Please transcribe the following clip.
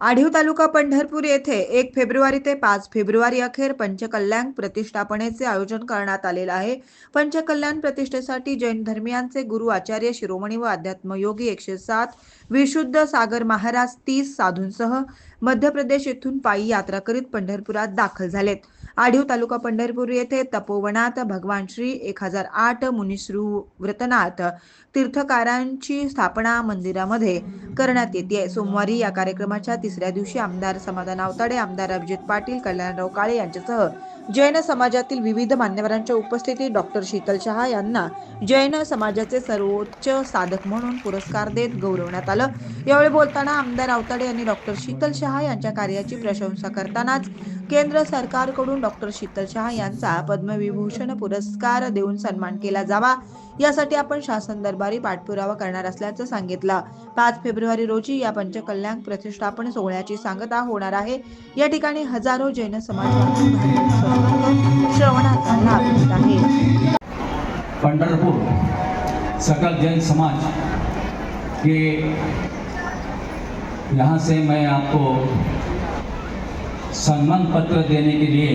आढीव तालुका पंढरपूर येथे एक फेब्रुवारी ते पाच फेब्रुवारी अखेर पंचकल्याण प्रतिष्ठापनेचे आयोजन करण्यात आलेलं आहे. पंचकल्याण प्रतिष्ठेसाठी जैन धर्मियांचे गुरु आचार्य शिरोमणी व अध्यात्मयोगी एकशे सात विशुद्ध सागर महाराज तीस साधूंसह मध्य प्रदेश येथून पायी यात्रा करीत पंढरपुरात दाखल झालेत. आढीव तालुका पंढरपूर येथे तपोवनात भगवान श्री एक हजार आठ मुनिश्रू व्रतनाथ तीर्थकारांची स्थापना मंदिरामध्ये करण्यात येते. सोमवारी या कार्यक्रमाच्या तिसऱ्या दिवशी आमदार समाधान आवताडे आमदार अभिजित पाटील कल्याणराव काळे यांच्यासह जैन समाजातील विविध मान्यवरांच्या उपस्थितीत डॉक्टर शीतल शहा यांना जैन समाजाचे सर्वोच्च साधक म्हणून पुरस्कार देत गौरवण्यात आलं. यावेळी बोलताना आमदार आवताडे यांनी डॉक्टर शीतल शहा यांच्या कार्याची प्रशंसा करतानाच केंद्र सरकारकडून डॉक्टर शीतल शहा यांचा पद्मविभूषण पुरस्कार देऊन सन्मान केला जावा. यासाठी आपण शासन दरबारी पाठपुरावा करणार असल्याचं सांगितलं. पाच फेब्रुवारी रोजी या पंचकल्याण प्रतिष्ठापन सोहळ्याची सांगता होणार आहे. या ठिकाणी हजारो जैन समाज श्रवणाचा लाभ घेत आहे. पंढरपुर सकल जैन समाज के यहाँ से मैं आपको सम्मान पत्र देने के लिए